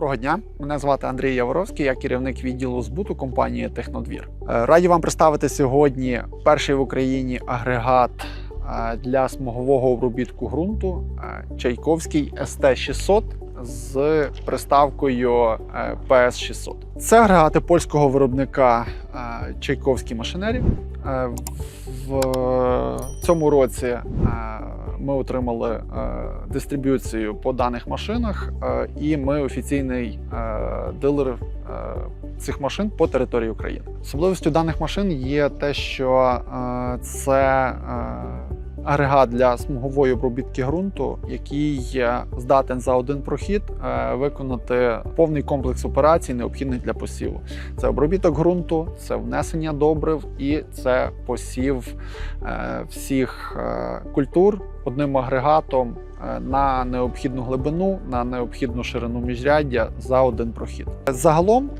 Доброго дня, мене звати Андрій Яворовський, я керівник відділу збуту компанії Технодвір. Е, Раді вам представити сьогодні перший в Україні агрегат е, для смугового обробітку ґрунту е, Чайковський СТ600 з приставкою е, PS600. Це агрегати польського виробника е, Чайковський машинерів. Е, В цьому році ми отримали дистриб'юцію по даних машинах, і ми офіційний дилер цих машин по території України. Особливістю даних машин є те, що це агрегат для смугової обробітки ґрунту, який здатен за один прохід е, виконати повний комплекс операцій, необхідних для посіву. Це обробіток ґрунту, це внесення добрив і це посів е, всіх е, культур одним агрегатом на необхідну глибину, на необхідну ширину міжряддя за один прохід. Загалом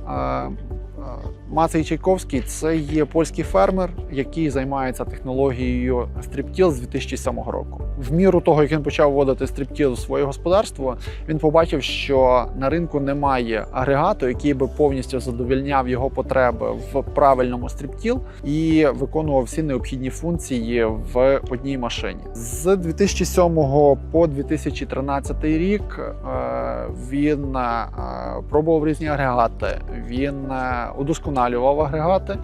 Мацей Чайковський це є польський фермер, який займається технологією стріптіл з 2007 року. В міру того, як він почав вводити стріптіл у своє господарство, він побачив, що на ринку немає агрегату, який би повністю задовільняв його потреби в правильному стріптіл і виконував всі необхідні функції в одній машині. З 2007 по 2013 рік е, він е, пробував різні агрегати. Він е, удосконалював агрегати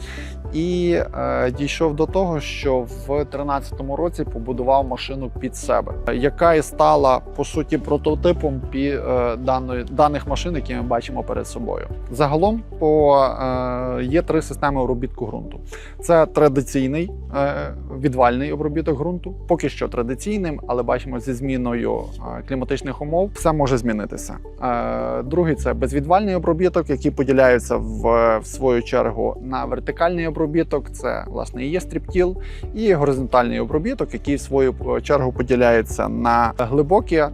і е, дійшов до того, що в 2013 році побудував машину під себе, яка і стала по суті прототипом пі, е, даної, даних машин, які ми бачимо перед собою. Загалом по, е, є три системи обробітку ґрунту. Це традиційний е, відвальний обробіток ґрунту, поки що традиційним, але бачимо зі зміною е, кліматичних умов все може змінитися. Е, Другий це безвідвальний обробіток, який поділяється в, в свою чергу на вертикальний обробіток. Це власне і є стріптіл, і горизонтальний обробіток, який в свою чергу поділяється на глибокий е,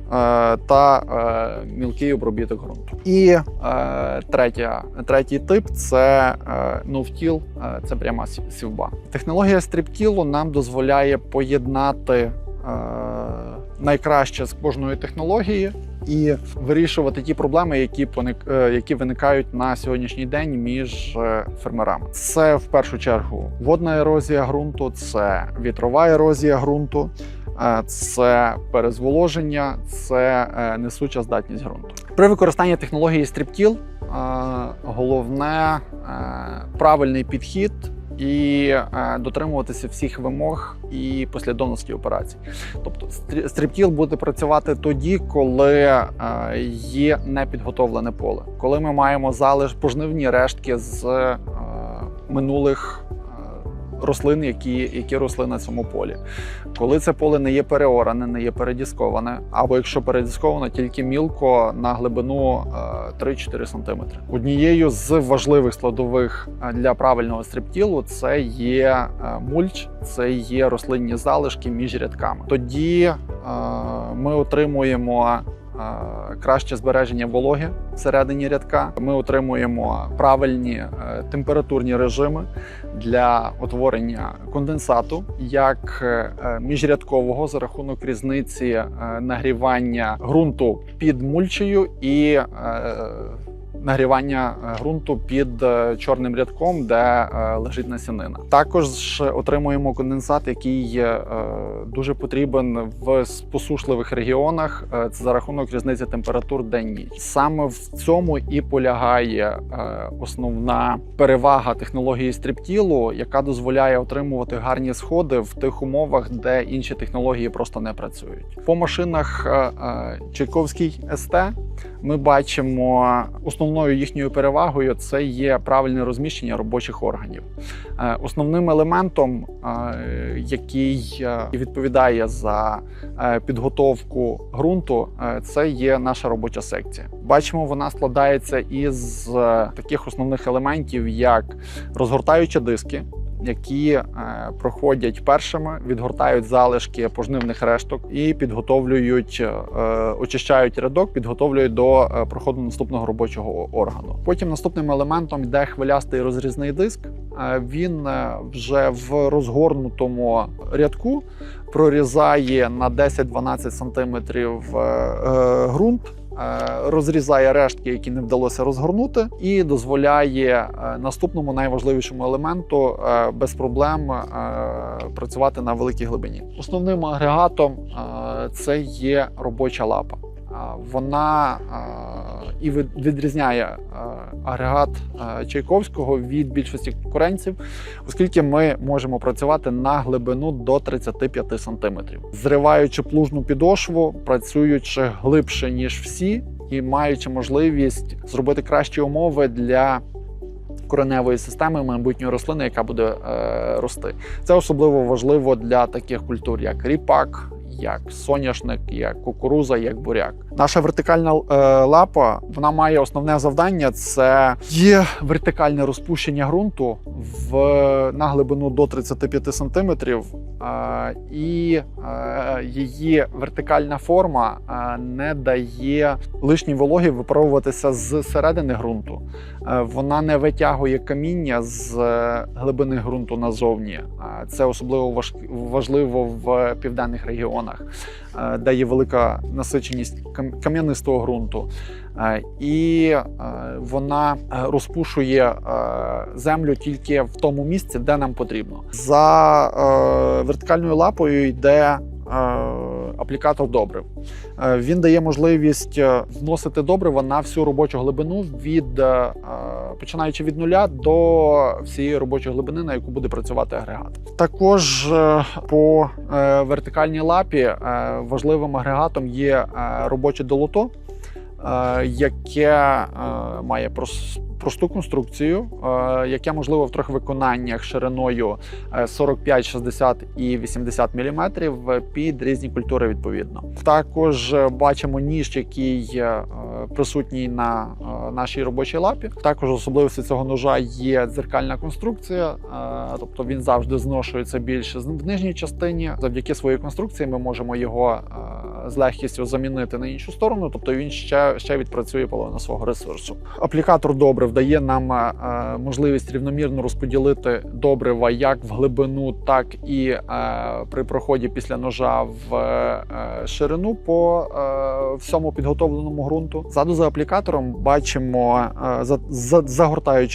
та е, мілкий обробіток ґрунту. І е, третя, третій тип це е, новтіл, е, це пряма сів- сівба. Технологія стріптілу нам дозволяє поєднати найкраще з кожної технології і вирішувати ті проблеми, які е, які виникають на сьогоднішній день між е, фермерами. Це в першу чергу водна ерозія ґрунту, це вітрова ерозія ґрунту. е, Це перезволоження, це е, несуча здатність ґрунту. При використанні технології стріптіл е, головне е, правильний підхід і е, дотримуватися всіх вимог і послідовності операцій. Тобто стрі- буде працювати тоді, коли е, є непідготовлене поле, коли ми маємо залиш пожнивні рештки з е, минулих рослин, які, які росли на цьому полі. Коли це поле не є переоране, не є передісковане, або якщо передісковане, тільки мілко на глибину е, 3-4 см. Однією з важливих складових е, для правильного стріптілу це є е, мульч, це є рослинні залишки між рядками. Тоді е, ми отримуємо. Е, Краще збереження вологи всередині рядка. Ми отримуємо правильні е, температурні режими для утворення конденсату, як е, міжрядкового за рахунок різниці е, нагрівання ґрунту під мульчею і е, нагрівання е, ґрунту під е, чорним рядком, де е, лежить насінина. Також отримуємо конденсат, який дуже потрібен в посушливих регіонах це за рахунок різниці температур день-ніч. Саме в цьому і полягає основна перевага технології стріптілу, яка дозволяє отримувати гарні сходи в тих умовах, де інші технології просто не працюють. По машинах Чайковський СТ ми бачимо основною їхньою перевагою це є правильне розміщення робочих органів. Е, Основним елементом, е, який е, відповідає за підготовку ґрунту, це є наша робоча секція. Бачимо, вона складається із таких основних елементів, як розгортаючі диски. Які е, проходять першими, відгортають залишки пожнивних решток і підготовлюють, е, очищають рядок, підготовлюють до е, проходу наступного робочого органу. Потім наступним елементом йде хвилястий розрізний диск. Він вже в розгорнутому рядку прорізає на 10-12 см ґрунт. Е, розрізає рештки, які не вдалося розгорнути, і дозволяє е, наступному найважливішому елементу е, без проблем працювати на великій глибині. Основним агрегатом це є робоча лапа. Вона і від- відрізняє агрегат Чайковського від більшості конкурентів, оскільки ми можемо працювати на глибину до 35 см, зриваючи плужну підошву, працюючи глибше ніж всі, і маючи можливість зробити кращі умови для кореневої системи майбутньої рослини, яка буде е, рости. Це особливо важливо для таких культур, як ріпак. Як соняшник, як кукуруза, як буряк. Наша вертикальна е, лапа вона має основне завдання: це є вертикальне розпущення ґрунту в на глибину до 35 сантиметрів, е, і її вертикальна форма не дає лишній вологі випаровуватися з середини ґрунту. Е, Вона не витягує каміння з е, глибини ґрунту назовні. Це особливо важливо в південних регіонах, де є велика насиченість кам- кам'янистого ґрунту. Е, І е, вона е, розпушує е, землю тільки в тому місці, де нам потрібно. За е, вертикальною лапою йде е, аплікатор добрив. Е, Він дає можливість е, вносити добрива на всю робочу глибину від е, е, починаючи від нуля до всієї робочої глибини, на яку буде працювати агрегат. Також е, по е, вертикальній лапі е, важливим агрегатом є е, робоче долото, е, яке е, має прос- просту конструкцію, е, яке можливо в трьох виконаннях шириною е, 45, 60 і 80 мм під різні культури відповідно. Також е, бачимо ніж, який е, присутній на е, нашій робочій лапі. Також особливістю цього ножа є дзеркальна конструкція, е, тобто він завжди зношується більше в нижній частині. Завдяки своїй конструкції ми можемо його е, з легкістю замінити на іншу сторону, тобто він ще, ще відпрацює половину свого ресурсу. Аплікатор добрив дає нам е, е, можливість рівномірно розподілити добрива як в глибину, так і е, при проході після ножа в е, ширину по е, всьому підготовленому ґрунту. Ззаду за аплікатором бачимо е, за,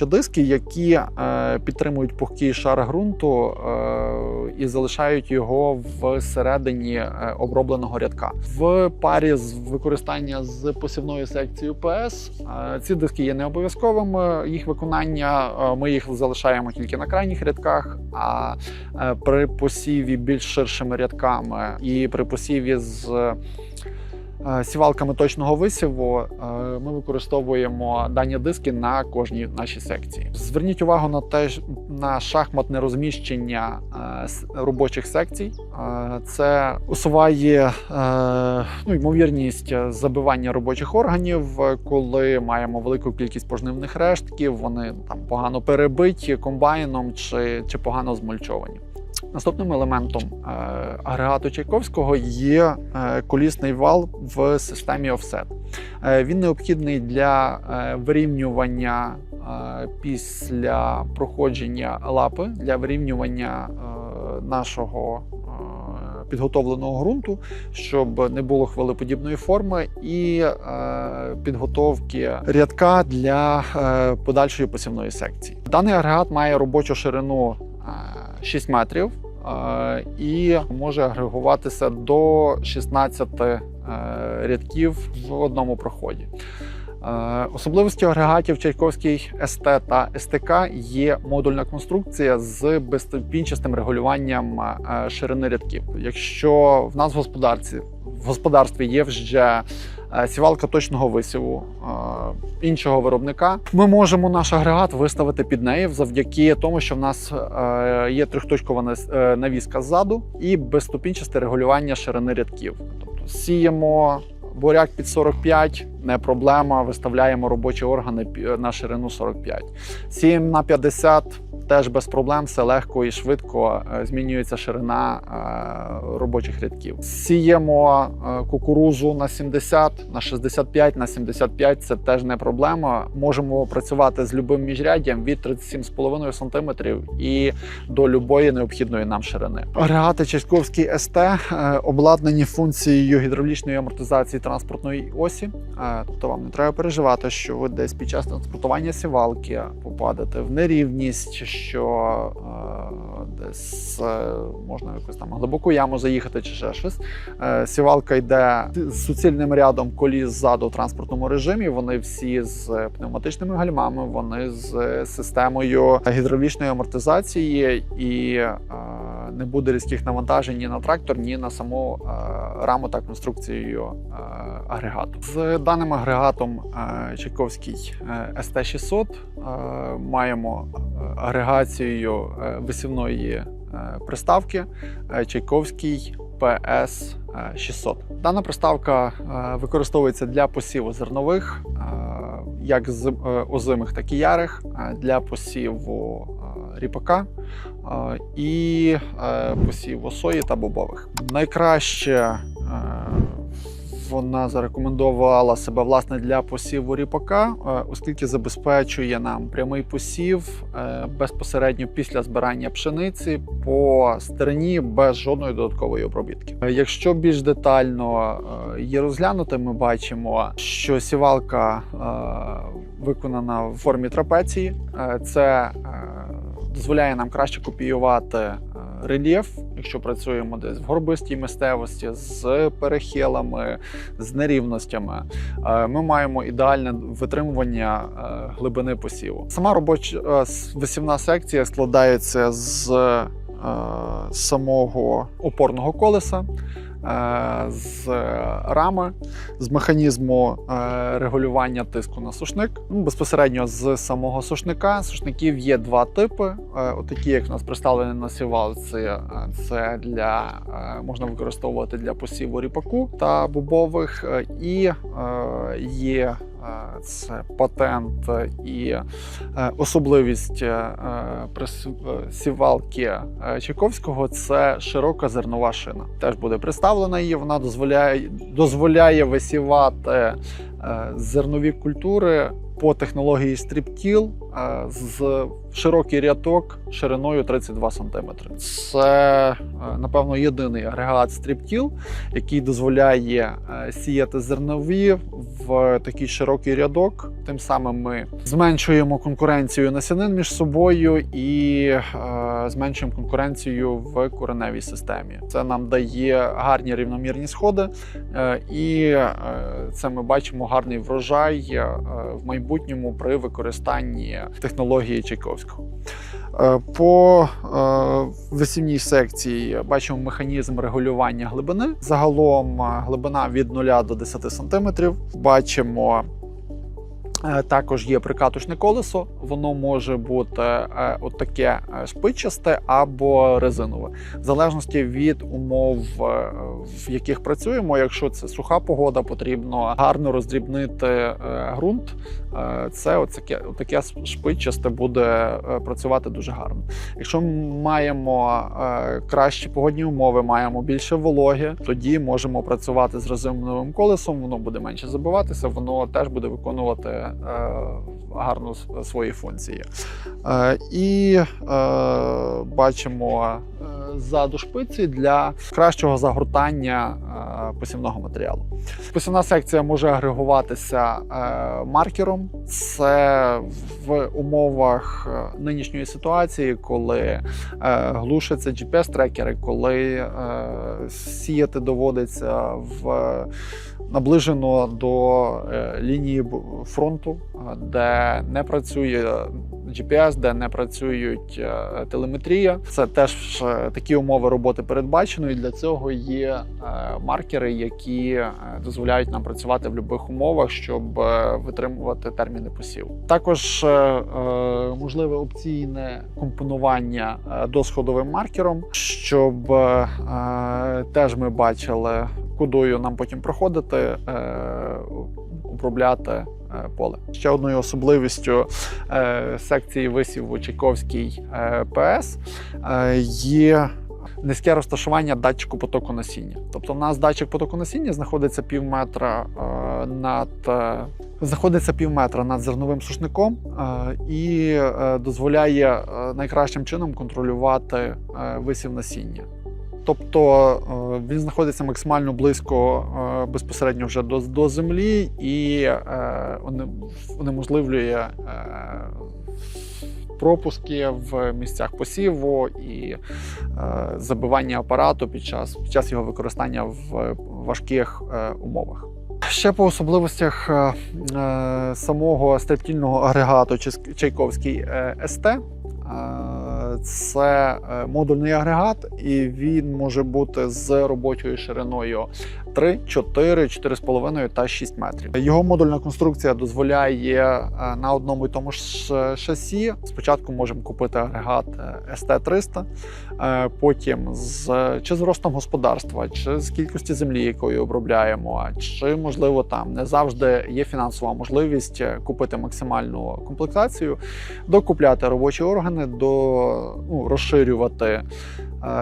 диски, які е, підтримують пухкий шар ґрунту е, і залишають його всередині е, обробленого рядка. В парі з використання з посівною секцією ПС е, ці диски є не обов'язковими. Їх виконання е, ми їх залишаємо тільки на крайніх рядках. А е, при посіві більш ширшими рядками і при посіві з е, сівалками точного висіву е, ми використовуємо дані диски на кожній нашій секції. Зверніть увагу на те, на шахматне розміщення е, робочих секцій. Е, Це усуває е, ну, ймовірність забивання робочих органів, е, коли маємо велику кількість пожнивних рештків, вони там погано перебиті комбайном чи, чи погано змульчовані. Наступним елементом е, агрегату Чайковського є е, колісний вал в системі offset. Е, він необхідний для вирівнювання після проходження лапи, для вирівнювання нашого підготовленого ґрунту, щоб не було хвилеподібної форми, і підготовки рядка для подальшої посівної секції. Даний агрегат має робочу ширину 6 метрів і може агрегуватися до 16 е, рядків в одному проході. Е, Особливістю агрегатів Чайковський СТ та СТК є модульна конструкція з безступінчастим регулюванням е, ширини рядків. Якщо в нас в господарстві, в господарстві є вже е, сівалка точного висіву іншого виробника, ми можемо наш агрегат виставити під неї завдяки тому, що в нас є трьохточкова навіска ззаду і безступінчасте регулювання ширини рядків. Тобто сіємо буряк під 45, не проблема. Виставляємо робочі органи на ширину 45. Сіємо на 50, теж без проблем, все легко і швидко е, змінюється ширина е, робочих рядків. Сіємо е, кукурузу на 70, на 65, на 75 це теж не проблема. Можемо працювати з любим міжряддям від 37,5 см і до любої необхідної нам ширини. Агрегати Чайковський СТ е, обладнані функцією гідравлічної амортизації транспортної осі. Тобто вам не треба переживати, що ви десь під час транспортування сівалки попадете в нерівність, що е, десь е, можна в якусь там глибоку яму заїхати чи ще щось. Е, Сівалка йде з суцільним рядом коліс ззаду в транспортному режимі. Вони всі з пневматичними гальмами, вони з системою гідравлічної амортизації і е, не буде різких навантажень ні на трактор, ні на саму е, раму та конструкцію е, агрегату. З даним агрегатом е, Чайковський е, ST600 е, маємо агрегацію висівної приставки Чайковський PS 600. Дана приставка використовується для посіву зернових, як з- озимих, так і ярих, для посіву ріпака і е, посіву сої та бобових. Найкраще е, вона зарекомендувала себе власне для посіву ріпака, е, оскільки забезпечує нам прямий посів безпосередньо після збирання пшениці по стерні без жодної додаткової обробітки. Якщо більш детально її розглянути, ми бачимо, що сівалка виконана в формі трапеції. Це дозволяє нам краще копіювати е, рельєф, якщо працюємо десь в горбистій місцевості з перехилами, з нерівностями. Е, Ми маємо ідеальне витримування е, глибини посіву. Сама робоча висівна секція складається з самого опорного колеса. Е, З рами, з механізму е, регулювання тиску на сушник. Ну, безпосередньо з самого сушника. Сушників є два типи. Е, Отакі, як у нас представлені на сівалці, е, це для е, можна використовувати для посіву ріпаку та бобових. Е, І е, є е, це патент і е, особливість е, е, сівалки е, Чайковського це широка зернова шина. Теж буде представлена її. Вона дозволяє дозволяє висівати е, зернові культури по технології стріптіл е, з широкий рядок шириною 32 см. Це, е, напевно, єдиний агрегат стріптіл, який дозволяє е, сіяти зернові в такий широкий рядок. Тим самим ми зменшуємо конкуренцію насінин між собою і е, зменшуємо конкуренцію в кореневій системі. Це нам дає гарні рівномірні сходи, е, і е, це ми бачимо гарний врожай е, в майбутньому при використанні технології Чайковського. Е, По е, висівній секції бачимо механізм регулювання глибини. Загалом е, глибина від 0 до 10 см. Бачимо. Е, Також є прикатушне колесо, воно може бути е, от таке е, шпичасте або резинове, в залежності від умов, в яких працюємо. Якщо це суха погода, потрібно гарно роздрібнити ґрунт. Це от таке, от шпичасте буде працювати дуже гарно. Якщо ми маємо кращі погодні умови, маємо більше вологи, тоді можемо працювати з резиновим колесом. Воно буде менше забиватися, воно теж буде виконувати гарно свої функції. Е, і е, бачимо е, ззаду шпиці для кращого загортання е, посівного матеріалу. Посівна секція може агрегуватися е, маркером. Це в умовах е, нинішньої ситуації, коли глушаться GPS-трекери, коли сіяти доводиться в наближено до лінії фронту, де не працює GPS, де не працюють телеметрія. Це теж е, такі умови роботи передбачено, і для цього є е, маркери, які е, дозволяють нам працювати в будь-яких умовах, щоб е, витримувати терміни посіву. Також можливе опційне компонування досходовим маркером, щоб теж ми бачили, кудою нам потім проходити, обробляти поле. Ще одною особливістю е, секції висіву Чайковський е, ПС е, є. Низьке розташування датчику потоку насіння. Тобто, в нас датчик потоку насіння знаходиться пів метра е, над е, знаходиться пів метра над зерновим сушником е, і е, дозволяє е, найкращим чином контролювати е, висів насіння. Тобто е, він знаходиться максимально близько е, безпосередньо вже до, до землі і е, унеможливлює пропуски в місцях посіву і забивання апарату під час, під час його використання в важких умовах. Ще по особливостях самого стептільного агрегату Чайковський СТ. Це е, модульний агрегат, і він може бути з робочою шириною 3, 4, 4,5 та 6 метрів. Його модульна конструкція дозволяє е, на одному і тому ж шасі. Спочатку можемо купити агрегат ST300, е, потім з чи з ростом господарства, чи з кількості землі, якою обробляємо, чи можливо там не завжди є фінансова можливість купити максимальну комплектацію, докупляти робочі органи, до ну, розширювати е,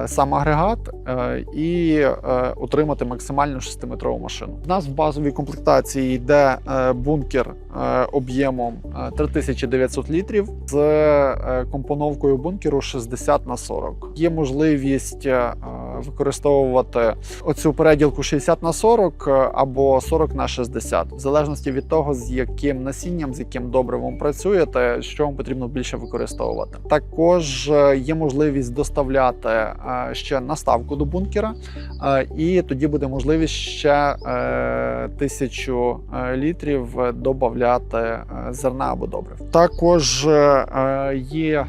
сам агрегат е, і е, отримати максимальну 6-метрову машину. У нас в базовій комплектації йде е, бункер е, об'ємом е, 3900 літрів з е, компоновкою бункеру 60 на 40. Є можливість е, використовувати оцю переділку 60 на 40 е, або 40 на 60, в залежності від того, з яким насінням, з яким добривом працюєте, що вам потрібно більше використовувати. Також е, є можливість доставляти е, ще наставку до бункера, і тоді буде можливість ще тисячу літрів додати зерна або добрив. Також є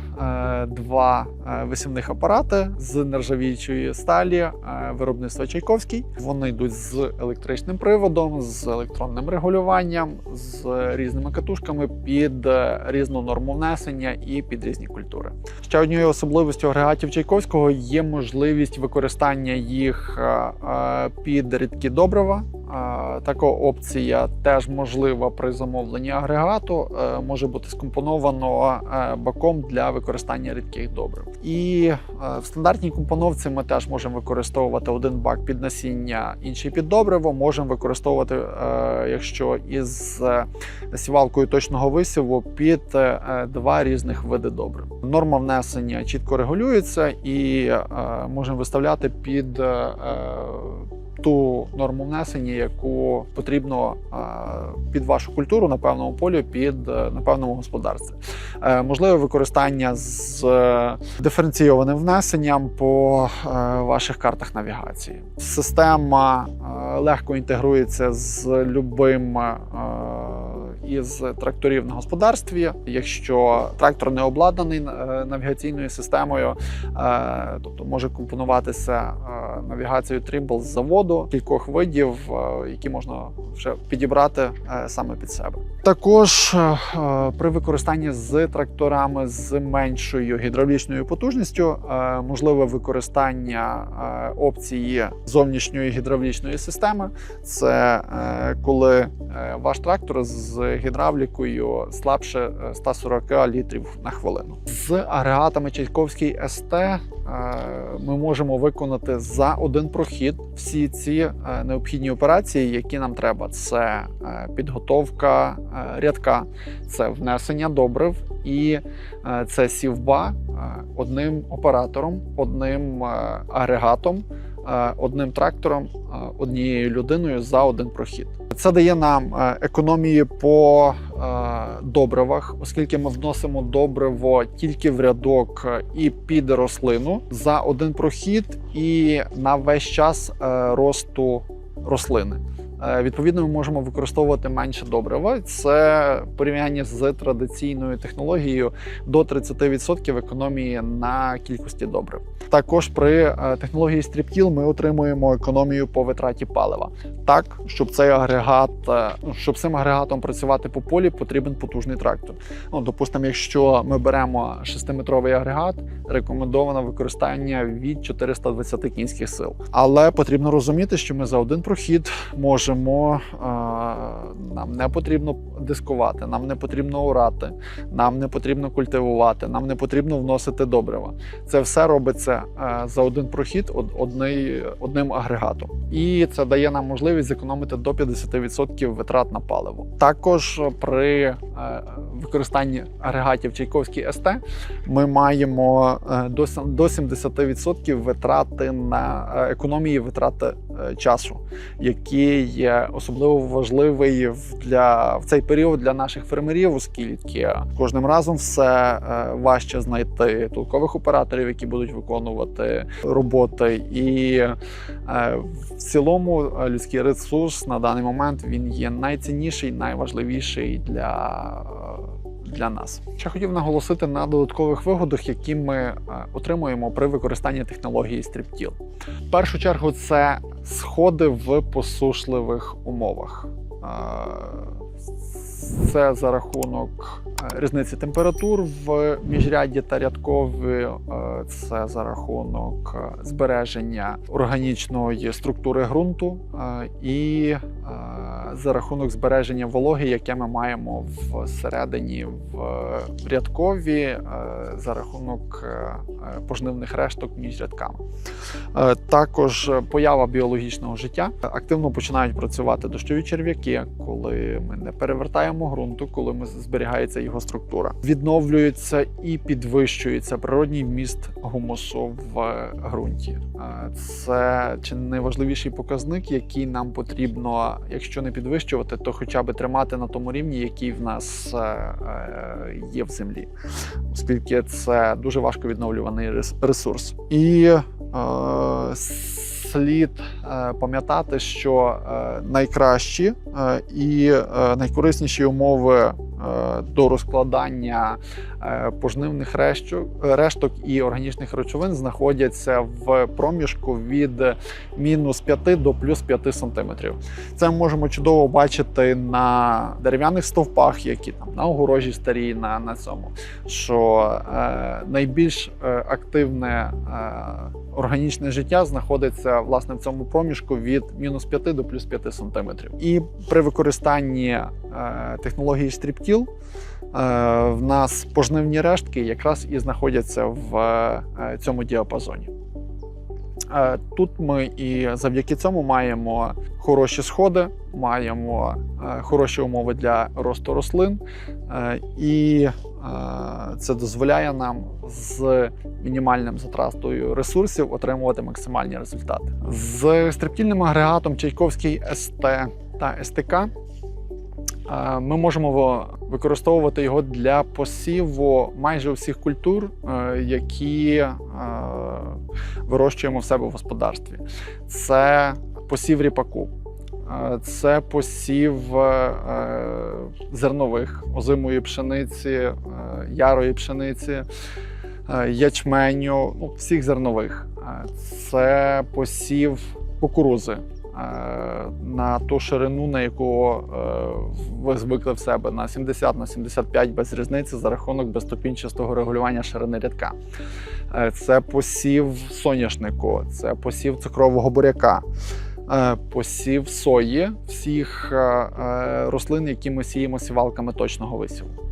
два висівних апарати з нержавіючої сталі е, виробництва Чайковський. Вони йдуть з електричним приводом, з електронним регулюванням, з різними катушками під е, різну норму внесення і під різні культури. Ще однією особливістю агрегатів Чайковського є можливість використання їх е, е, під рідкі добрива. Така опція теж можлива при замовленні агрегату. Е, Може бути скомпоновано е, баком для використання рідких добрив. І е, в стандартній компоновці ми теж можемо використовувати один бак під насіння, інший під добриво. Можемо використовувати, якщо із сівалкою точного висіву, під два різних види добрив. Норма внесення чітко регулюється і можемо виставляти під. Ту норму внесення, яку потрібно е, під вашу культуру на певному полі, під е, на певному господарстві. Е, Можливе використання з диференційованим внесенням по ваших картах навігації. Система легко інтегрується з любим із тракторів на господарстві. Якщо трактор не обладнаний е, навігаційною системою, е, тобто може компонуватися е, навігацією Trimble з заводу кількох видів, які можна вже підібрати саме під себе. Також при використанні з тракторами з меншою гідравлічною потужністю можливе використання опції зовнішньої гідравлічної системи. Це коли ваш трактор з гідравлікою слабше е, 140 літрів на хвилину. З агрегатами Чайковський СТ е, ми можемо виконати за один прохід всі ці е, необхідні операції, які нам треба. Це е, підготовка е, рядка, це внесення добрив і е, це сівба е, одним оператором, одним е, агрегатом, е, одним трактором, е, однією людиною за один прохід. Це дає нам е, економії по е, добривах, оскільки ми вносимо добриво тільки в рядок е, і під рослину за один прохід і на весь час е, росту рослини. Е, Відповідно, ми можемо використовувати менше добрива. Це в порівнянні з традиційною технологією до 30% економії на кількості добрив. Також при е, технології стріптіл ми отримуємо економію по витраті палива. Так, щоб цей агрегат, е, щоб цим агрегатом працювати по полі, потрібен потужний трактор. Ну, допустимо, якщо ми беремо 6-метровий агрегат, рекомендовано використання від 420 кінських сил. Але потрібно розуміти, що ми за один прохід можемо е, нам не потрібно дискувати, нам не потрібно орати, нам не потрібно культивувати, нам не потрібно вносити добрива. Це все робиться е, за один прохід одним агрегатом. І це дає нам можливість зекономити до 50% витрат на паливо. Також при е, використанні агрегатів Чайковський СТ ми маємо е, до 70% витрати на економії витрати часу, який особливо важливий для в цей період для наших фермерів, оскільки кожним разом все е, важче знайти толкових операторів, які будуть виконувати роботи, і е, в цілому е, людський ресурс на даний момент він є найцінніший, найважливіший для. Для нас ще хотів наголосити на додаткових вигодах, які ми е, отримуємо при використанні технології стріптіл. В першу чергу це сходи в посушливих умовах. Е, Це за рахунок різниці температур в міжрядді та рядкові, е, це за рахунок е, збереження органічної структури ґрунту е, і за рахунок збереження вологи, яке ми маємо всередині в рядкові, за рахунок пожнивних решток між рядками. Також поява біологічного життя. Активно починають працювати дощові черв'яки, коли ми не перевертаємо ґрунту, коли ми зберігається його структура. Відновлюється і підвищується природній вміст гумусу в ґрунті. Е, Це чи не найважливіший показник, який нам потрібно, якщо не підвищувати, то хоча б тримати на тому рівні, який в нас е, е, є в землі, оскільки це дуже важко відновлюваний рес- ресурс. І е, слід е, пам'ятати, що е, найкращі е, і е, найкорисніші умови е, до розкладання е, пожнивних решток, решток і органічних речовин знаходяться в проміжку від мінус 5 до плюс 5 сантиметрів. Це ми можемо чудово бачити на дерев'яних стовпах, які там на огорожі старі, на, на цьому. Що е, найбільш е, активне е, органічне життя знаходиться власне в цьому проміжку від мінус 5 до плюс 5 сантиметрів. І при використанні е, технології стріптіл е, в нас пожнивні рештки якраз і знаходяться в е, цьому діапазоні. Е, Тут ми і завдяки цьому маємо хороші сходи, маємо хороші умови для росту рослин, і це дозволяє нам з мінімальним затратою ресурсів отримувати максимальні результати. З стриптільним агрегатом Чайковський СТ та СТК ми можемо використовувати його для посіву майже всіх культур, е, які е, вирощуємо в себе в господарстві. Це посів ріпаку, е, це посів зернових, озимої пшениці, ярої пшениці, ячменю, ну, всіх зернових. Це посів кукурузи. Е, На ту ширину, на яку е, ви звикли в себе на 70 на 75 без різниці за рахунок безступінчастого регулювання ширини рядка. Е, Це посів соняшнику, це посів цукрового буряка, посів сої, всіх рослин, які ми сіємо сівалками точного висіву.